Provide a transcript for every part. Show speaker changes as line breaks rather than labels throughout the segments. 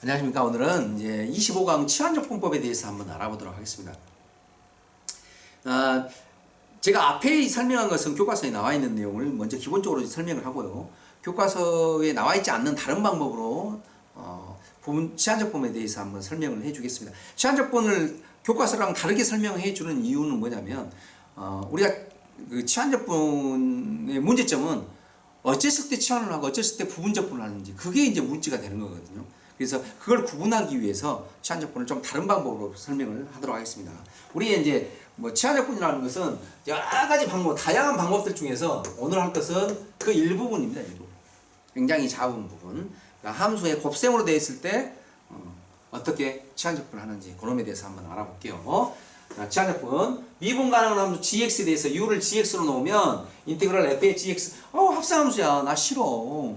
안녕하십니까. 오늘은 이제 25강 치환적분법에 대해서 한번 알아보도록 하겠습니다. 아, 제가 앞에 설명한 것은 교과서에 나와 있는 내용을 먼저 기본적으로 설명을 하고요. 교과서에 나와 있지 않는 다른 방법으로 어, 치환적분에 대해서 한번 설명을 해주겠습니다. 치환적분을 교과서랑 다르게 설명해 주는 이유는 뭐냐면 어, 우리가 그 치환적분의 문제점은 어쨌을 때 치환을 하고 어쨌을 때 부분적분을 하는지 그게 이제 문제가 되는 거거든요. 그래서 그걸 구분하기 위해서 치환적분을 좀 다른 방법으로 설명을 하도록 하겠습니다. 우리 이제 뭐 치환적분이라는 것은 여러 가지 방법, 다양한 방법들 중에서 오늘 할 것은 그 일부분입니다. 일부. 굉장히 작은 부분. 그러니까 함수의 곱셈으로 되어 있을 때 어, 떻게 치환적분을 하는지 그놈에 대해서 한번 알아볼게요. 자, 치환적분 미분 가능한 함수 gx에 대해서 u를 gx로 놓으면 인테그랄 f의 gx 어 합성함수야 나 싫어.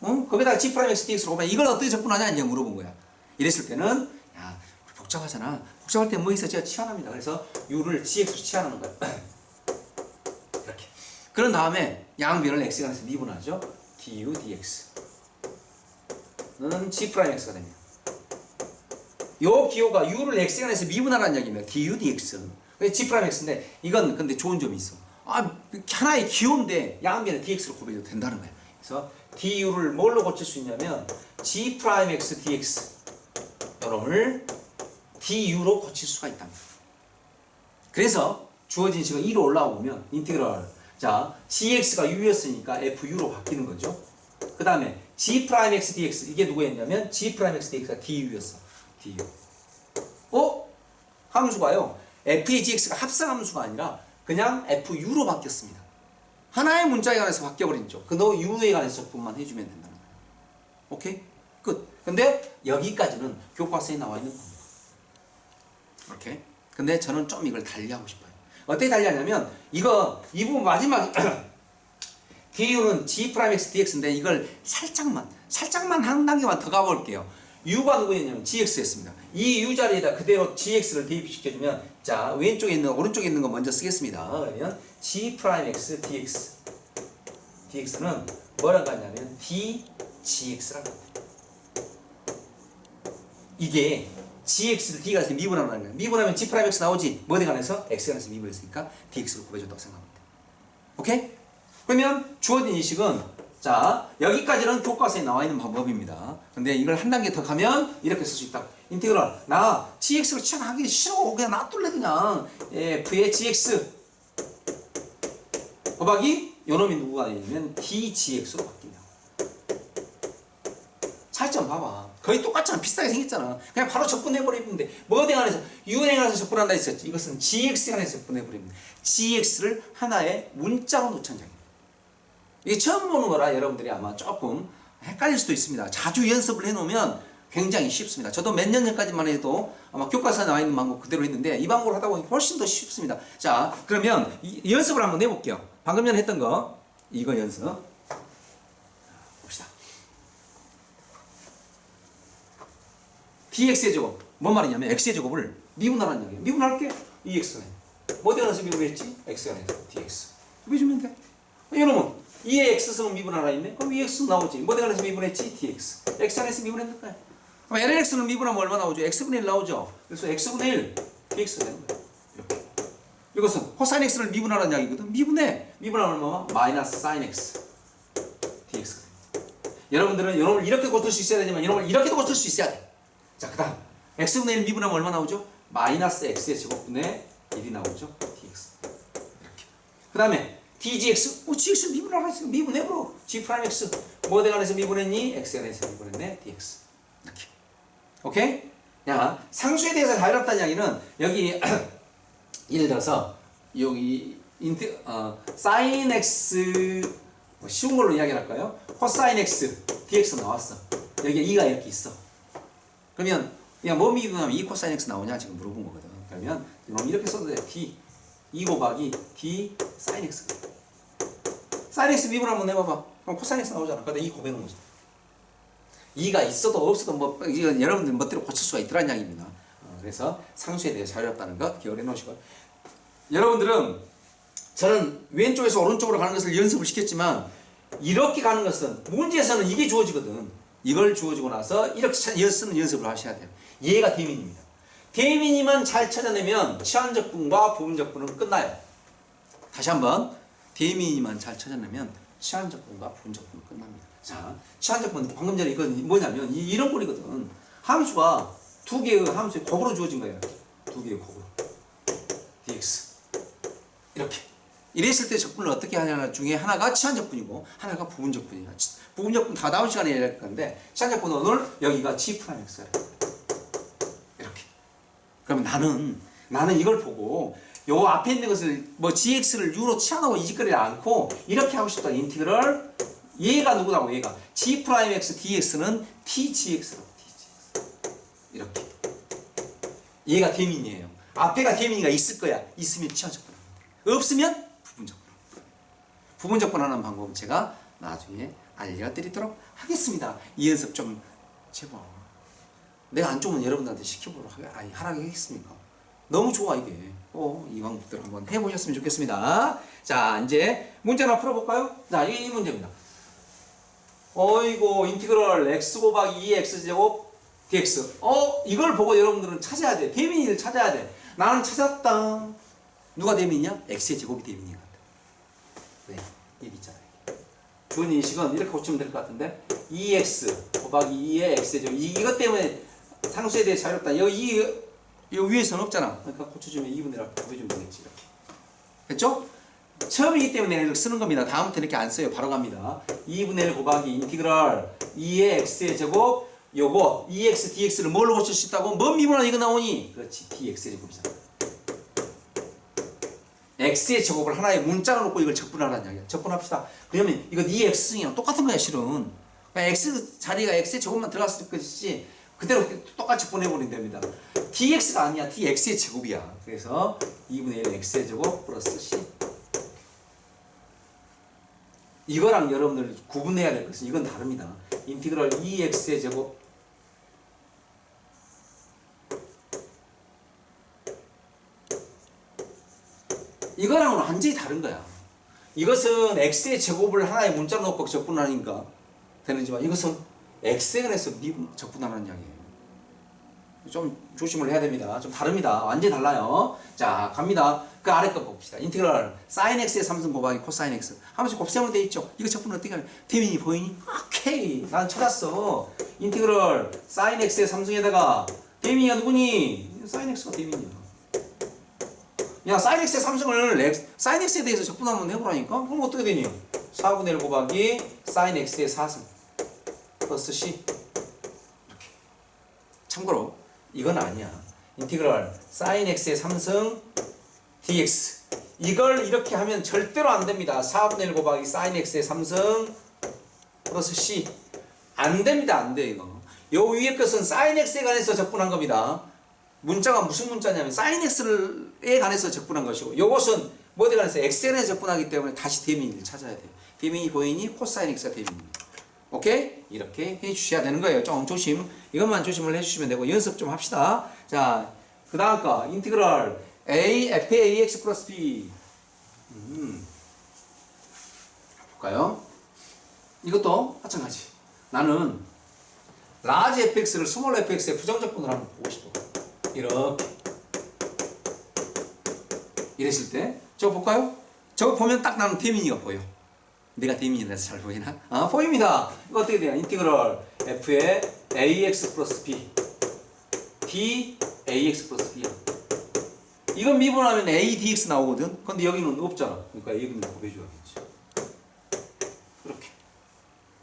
어? 거기다가 g 프라임 x dx로 보면 이걸 어떻게 적분하냐 이제 물어본 거야. 이랬을 때는 야 복잡하잖아. 복잡할 때 뭐 있어? 제가 치환합니다. 그래서 u를 gx로 치환하는 거야. 이렇게. 그런 다음에 양변을 x가 해서 미분하죠. du dx는 g 프라임 x가 됩니다. 요 기호가 u를 x간에서 미분하라는 얘기입니다. du dx. g 프라임 x인데 이건 근데 좋은 점이 있어. 아 하나의 기호인데 양변에 dx로 곱해도 된다는 거야. 그래서 du를 뭘로 고칠 수 있냐면 g 프라임 x dx 요놈을 du로 고칠 수가 있답니다. 그래서 주어진 식은 2로 올라오면 인테그랄 자 gx가 u였으니까 fu로 바뀌는 거죠. 그 다음에 g 프라임 x dx 이게 누구였냐면 g 프라임 x dx가 du였어. du. 어? 함수가요. f의 gx가 합성 함수가 아니라 그냥 fu로 바뀌었습니다. 하나의 문자에 관해서 바뀌어버리죠. 그너 u에 관해서 적분만 해주면 된다는 거예요. 오케이? 끝. 근데 여기까지는 교과서에 나와 있는 겁니다. 오케이? 근데 저는 좀 이걸 달리하고 싶어요. 어떻게 달리하냐면 이거 이 부분 마지막 du는 g 프라임 x dx인데 이걸 살짝만 살짝만 한 단계만 더 가볼게요. u가 누구였냐면 gx였습니다. 이 u 자리에다 그대로 gx를 대입시켜주면 자 왼쪽에 있는 오른쪽에 있는 거 먼저 쓰겠습니다. 그러면 g 프라임 x dx dx는 뭐라고 하냐면 dgx라고. 이게 gx를 d가 돼서 미분하는 거예요. 미분하면 g 프라임 x 나오지. 뭐에 관해서 x에 관해서 미분했으니까 dx로 곱해줬다고 생각하면 돼. 오케이? 그러면 주어진 이 식은 자 여기까지는 교과서에 나와 있는 방법입니다. 근데 이걸 한 단계 더 가면 이렇게 쓸 수 있다. 인테그랄 나 gx로 치환하기 싫어. 그냥 놔둘래 그냥 f의 gx 곱하기 요놈이 누구가 되냐면 dgx로 바뀌냐. 차이점 봐봐. 거의 똑같잖아. 비슷하게 생겼잖아. 그냥 바로 적분해버리면 돼. 뭐에 관해서 U에 관해서 적분한다 했었지. 이것은 GX에 관해서 적분해버리면 돼. GX를 하나의 문자로 놓자는 얘기입니다. 이게 처음 보는 거라 여러분들이 아마 조금 헷갈릴 수도 있습니다. 자주 연습을 해놓으면 굉장히 쉽습니다. 저도 몇 년 전까지만 해도 아마 교과서에 나와 있는 방법 그대로 했는데 이 방법을 하다 보니 훨씬 더 쉽습니다. 자, 그러면 이 연습을 한번 해볼게요. 방금 전에 했던 거 이거 연습. 봅시다. dx의 제곱 뭔 말이냐면 x의 제곱을 미분하라는 얘기예요 미분할게 2x네 뭐에 관해서 미분했지? x에 관해서 dx 해주면 돼 이놈은 2의 x승은 미분하라 있네 그럼 2x 나오지 관해서 미분했지? dx x 안에서 미분했는 거야 그럼 lnx는 미분하면 얼마 나오죠? x분의 1 나오죠? 그래서 x분의 1 dx 되는 이렇게. 이것은 코사인 x를 미분하라는 이야기거든. 미분해 미분하면 얼마? 마이너스 사인 x. Dx 여러분들은 이놈을 이렇게 고칠 수 있어야 되지만 이놈을 이렇게도 고칠 수 있어야 돼. 자, 그 다음 x분의 1 미분하면 얼마 나오죠? 마이너스 x의 제곱분의 1이 나오죠? dx 이렇게. 그 다음에 dgx 어, gx 미분하라 했으면 미분해버려 g 프라임 x. 뭐에 관해서 미분했니? x에 관해서 미분했네? Dx 이렇게 오케이? 야 상수에 대해서 자유롭다는 이야기는 여기 예를 들어서 여기 인트 어 사인 x 뭐 쉬운 걸로 이야기를 할까요? 코사인 x dx 나왔어 여기에 2가 이렇게 있어 그러면 그냥 뭐 미분하면 2 코사인 x 나오냐 지금 물어본 거거든. 그러면 이놈 이렇게 써도 돼. d 2 곱하기 d 사인 x. 사인 x 미분 한번 해봐봐. 그럼 코사인 x 나오잖아. 그러다 2 곱해놓은 거지. 2가 있어도 없어도 뭐 이건 여러분들 멋대로 고칠 수가 있더란 이야기입니다. 어, 그래서 상수에 대해 자유롭다는 것 기억해 놓으시고 여러분들은 저는 왼쪽에서 오른쪽으로 가는 것을 연습을 시켰지만 이렇게 가는 것은 문제에서는 이게 주어지거든. 이걸 주어지고 나서 이렇게 쓰는 연습을 하셔야 돼요. 얘가 대민입니다. 대민이만 잘 찾아내면 치환적분과 부분적분은 끝나요. 다시 한번 대민이만 잘 찾아내면 치환적분과 부분적분은 끝납니다. 자, 치환적분 방금 전에 이건 뭐냐면 이, 이런 꼴이거든. 함수가 두 개의 함수의 곱으로 주어진 거예요. 두 개의 곱으로. dx 이렇게 이랬을 때 적분을 어떻게 하냐 중에 하나가 치환적분이고 하나가 부분적분이야. 치- 부분적분 다 다음 시간에 얘기할 건데 치환적분은 오늘 여기가 g 프라임 x래. 이렇게. 그러면 나는 나는 이걸 보고 요 앞에 있는 것을 뭐 gx를 u로 치환하고 이직거리지 않고 이렇게 하고 싶다. 인티그럴 얘가 누구라고 얘가 g 프라임 x dx는 tgx라고 tgx 이렇게. 얘가 대민이에요. 앞에가 대민이가 있을 거야. 있으면 치환적분. 없으면 부분적분. 부분적분 하는 방법은 제가 나중에 알려드리도록 하겠습니다. 이 연습 좀 제발. 내가 안 좋으면 여러분들한테 아니, 하라고 하겠습니까? 너무 좋아 이게. 어, 이 방법들 한번 해보셨으면 좋겠습니다. 자, 이제 문제 하나 풀어볼까요? 자, 이, 이 문제입니다. 어이고 인티그럴 x 곱하기 2x 제곱 dx. 어 이걸 보고 여러분들은 찾아야 돼. 대민이를 찾아야 돼. 나는 찾았다. 누가 대민이냐? x의 제곱이 같아. 네, 일 있잖아요. 주은 인식은 이렇게 고치면 될 것 같은데 2x 곱하기 2의 x의 제곱. 이, 이것 때문에 상수에 대해 자유롭다. 여기 이, 이 위에서는 없잖아. 그러니까 고쳐주면 2분의 1 곱해주면 되겠지 이렇게. 됐죠? 처음이기 때문에 이렇게 쓰는 겁니다. 다음부터 이렇게 안 써요. 바로 갑니다. 2분의 1 곱하기 인티그랄 2의 x의 제곱 요거 2x dx를 뭘로 고칠 수 있다고? 뭔 미분하는 이거 나오니? 그렇지. dx의 제곱이잖아. x의 제곱을 하나의 문자로 놓고 이걸 적분하라는 이야기야. 적분합시다. 그러면 이거 2x승이랑 똑같은 거야 실은. 그러니까 x 자리가 x의 제곱만 들어갔을 것이지 그대로 똑같이 보내버리면 됩니다. dx가 아니야. dx의 제곱이야. 그래서 2분의 1 x의 제곱 플러스 c 이거랑 여러분들 구분해야 될 것은 이건 다릅니다. 인티그럴 2x의 제곱 이거랑은 완전히 다른 거야. 이것은 x의 제곱을 하나의 문자로 놓고 적분하니까 되는지만 이것은 x에 관해서 미분 적분하는 이야기예요. 좀 조심을 해야 됩니다. 좀 다릅니다. 완전히 달라요. 자, 갑니다. 그 아래 거 봅시다. 인테그랄 sin x의 3승 곱하기 코사인 x. 한 번씩 곱셈으로 돼 있죠. 이거 적분 어떻게 하냐? 대민이 보이니? 오케이. 난 찾았어. 인테그랄 sin x의 3승에다가 대민이가 누구니? sin x가 대민이야. 야, sin x의 3승을 x, sin x에 대해서 적분하면 해보라니까? 그럼 어떻게 되니? 4분의 1 곱하기 sin x의 4승 플러스 c. 참고로 이건 아니야. 인티그랄 sin x의 3승 dx 이걸 이렇게 하면 절대로 안 됩니다. 4분의 1 곱하기 sin x의 3승 플러스 c 안 됩니다. 안 돼 이거. 요 위에 것은 sin x에 관해서 적분한 겁니다. 문자가 무슨 문자냐면 sin x에 관해서 적분한 것이고 요것은 뭐에 관해서 x에 관해서 적분하기 때문에 다시 대민을 찾아야 돼요. 대민이 보이니 코사인 x가 대민입니다. 오케이? 이렇게 해 주셔야 되는 거예요. 좀 조심. 이것만 조심을 해 주시면 되고 연습 좀 합시다. 자, 그 다음 거 인티그럴 a f ax 플러스 b 음. 볼까요? 이것도 마찬가지. 나는 라지 fx를 스몰 fx의 부정적분을 한번 보고 싶어. 이렇게. 이랬을 때 저거 볼까요? 저거 보면 딱 나는 대민이가 보여. 내가 대민이라서 잘 보이나? 아 보입니다. 이거 어떻게 돼요? 인티그럴 f의 ax 플러스 b d ax 플러스 b야. 이건 미분하면 a dx 나오거든. 근데 여기는 없잖아. 그러니까 여기는 곱해줘야겠지. 이렇게.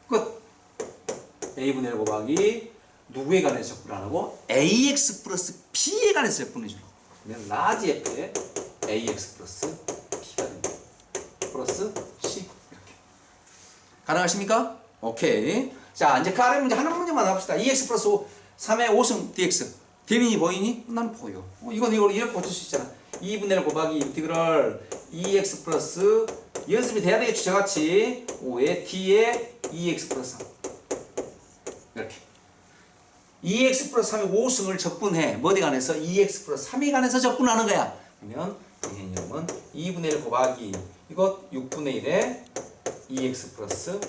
끝. a분의 1 곱하기 누구에 관해서 적분 안 하고 ax 플러스 b에 관해서 적분해 주라고. 그러면 라지 f의 ax 플러스 b가 됩니다. 플러스. 가능하십니까? 오케이. 자, 이제 그 아래 문제 하나 문제만 합시다. 2x 플러스 5, 3의 5승 dx. 대민이 보이니? 난 보여. 어, 이건 이걸 이렇게 고칠 수 있잖아. 2분의 1 곱하기 인티그럴 2x 플러스 연습이 돼야 되겠죠, 저같이. 5의 t의 2x 플러스 3. 이렇게. 2x 플러스 3의 5승을 적분해. 뭐에 관해서? 2x 플러스 3에 관해서 적분하는 거야. 그러면 이 개념은 2분의 1 곱하기 이것 6분의 1에 2x 플러스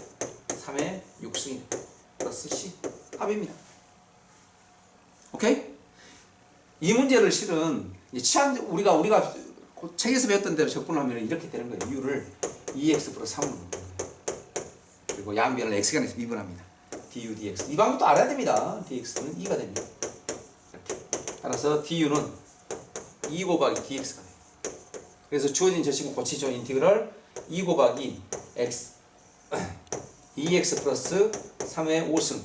3의 6승이 플러스 C 합입니다. 오케이? 이 문제를 실은 이 치안 우리가 우리가 그 책에서 배웠던 대로 적분하면 이렇게 되는 거예요. u를 2x 플러스 3으로 놓는 거예요. 그리고 양변을 x간에서 미분합니다. du dx 이 방법도 알아야 됩니다. dx는 2가 됩니다. 이렇게. 따라서 du는 2 곱하기 dx가 돼요. 그래서 주어진 저식은 고치죠. 인티그럴 2 곱하기 x 2x 플러스 3의 5승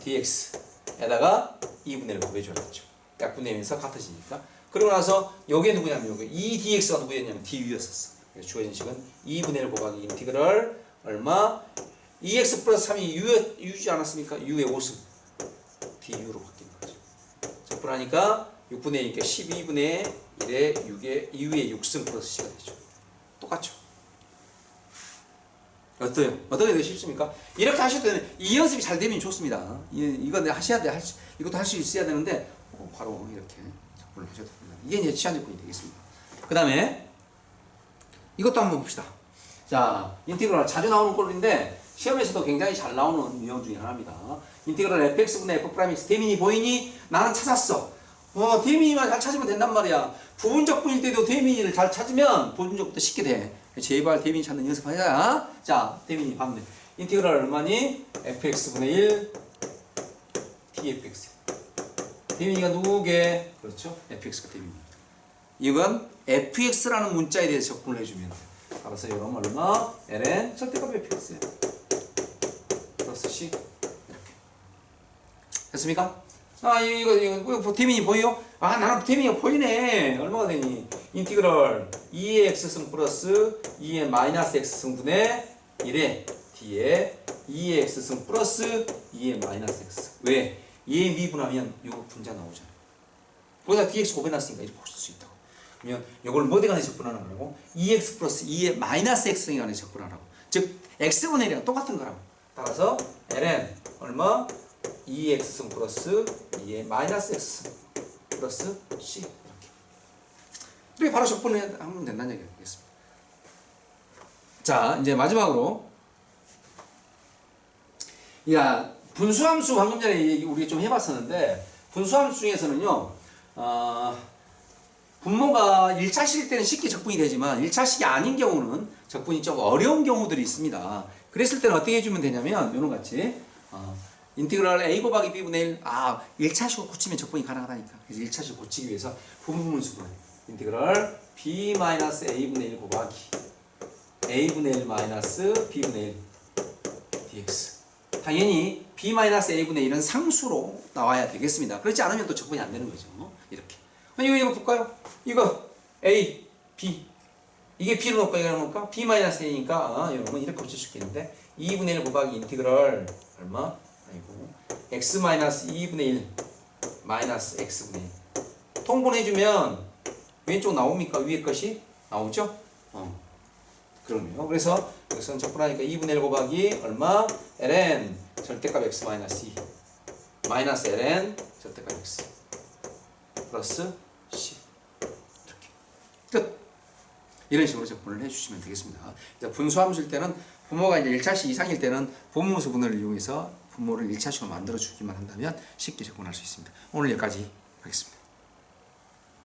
dx에다가 2분의 1 곱해줘야겠죠. 약분되면서 같아지니까. 그러고 나서 요게 누구냐면 요게 2dx가 누구였냐면 du였었어. 그래서 주어진 식은 2분의 1 곱하기 인티그럴 얼마 2x 플러스 3이 u, u지 않았습니까? u의 5승 du로 바뀌는 거죠. 적분하니까 6분의 1이니까 12분의 1에 6에 2의 6승 플러스 c가 되죠. 똑같죠. 어때요? 어떻게 되고 싶습니까? 이렇게 하셔도 되는 이 연습이 잘 되면 좋습니다. 이, 이거 내가 하셔야 돼. 할 수, 이것도 할 수 있어야 되는데 어, 바로 이렇게 작품을 하셔도 됩니다. 이게 이제 치안적분이 되겠습니다. 그 다음에 이것도 한번 봅시다. 자, 인티그럴 자주 나오는 꼴인데 시험에서도 굉장히 잘 나오는 유형 중에 하나입니다. 인티그럴 fx분의 f 프라임x 대민이 보이니? 나는 찾았어. 어, 대민이만 잘 찾으면 된단 말이야. 부분적 분일 때도 대민이를 잘 찾으면 부분적부터 쉽게 돼. 제발 대민이 찾는 연습하자. 자, 대민이 봤네. 인티그럴 얼마니? fx분의 1 dfx. 대민이가 누구게? 그렇죠? fx가 대민입니다. 이건 fx라는 문자에 대해서 접근을 해주면 돼. 알아서 이런 얼마? ln 절대값 fx야. 플러스 c 이렇게. 됐습니까? 아 이거 이거 이거 대민이 보여? 아 나는 대민이가 보이네. 얼마가 되니? 인티그럴 2의 x승 플러스 2의 마이너스 x승 분의 1에 d에 2의 x승 플러스 2의 마이너스 x. 왜? 2의 미분하면 이거 분자 나오잖아. 거기다 dx 곱해놨으니까 이렇게 볼수 있다고. 그러면 이걸 뭐에 관해 적분하는 거라고? 2x 플러스 2의 마이너스 x에 관해 적분하라고. 즉 x분의 1이랑 똑같은 거라고. 따라서 ln 얼마? 2x승 플러스 2의 마이너스 x승 플러스 c 이렇게 바로 적분을 하면 된다는 얘기 되겠습니다. 자 이제 마지막으로 야 분수함수 방금 전에 우리 좀 해봤었는데 분수함수 중에서는요 어, 분모가 1차식일 때는 쉽게 적분이 되지만 1차식이 아닌 경우는 적분이 좀 어려운 경우들이 있습니다. 그랬을 때는 어떻게 해주면 되냐면 이런 같이 어, 인티그랄 a 곱하기 b분의 1, 아 1차식으로 고치면 적분이 가능하다니까. 그래서 1차식 고치기 위해서 부분분수분 인티그랄 b 마이너스 a분의 1 곱하기 a분의 1 마이너스 b분의 1 dx. 당연히 b 마이너스 a분의 1은 상수로 나와야 되겠습니다. 그렇지 않으면 또 적분이 안 되는 거죠. 이렇게. 이거 이거 볼까요? 이거 a, b 이게 b로 놓을까 이거 놓을까? b 마이너스 a니까 어, 여러분 이렇게 고칠 수 있겠는데 2분의 1 곱하기 인티그럴 얼마? 아이고 x 마이너스 2분의 1 마이너스 x분의 1 통분해주면 왼쪽 나옵니까? 위에 것이 나오죠? 어. 그럼요. 그래서 여기서는 적분하니까 2분의 1 곱하기 얼마? ln 절대값 x 마이너스 2 마이너스 ln 절대값 x 플러스 c 이렇게 끝. 이런 식으로 적분을 해주시면 되겠습니다. 이제 분수함수일 때는 부모가 이제 1차식 이상일 때는 분모수 분을 이용해서 분모를 1차식으로 만들어 주기만 한다면 쉽게 적분할 수 있습니다. 오늘 여기까지 하겠습니다.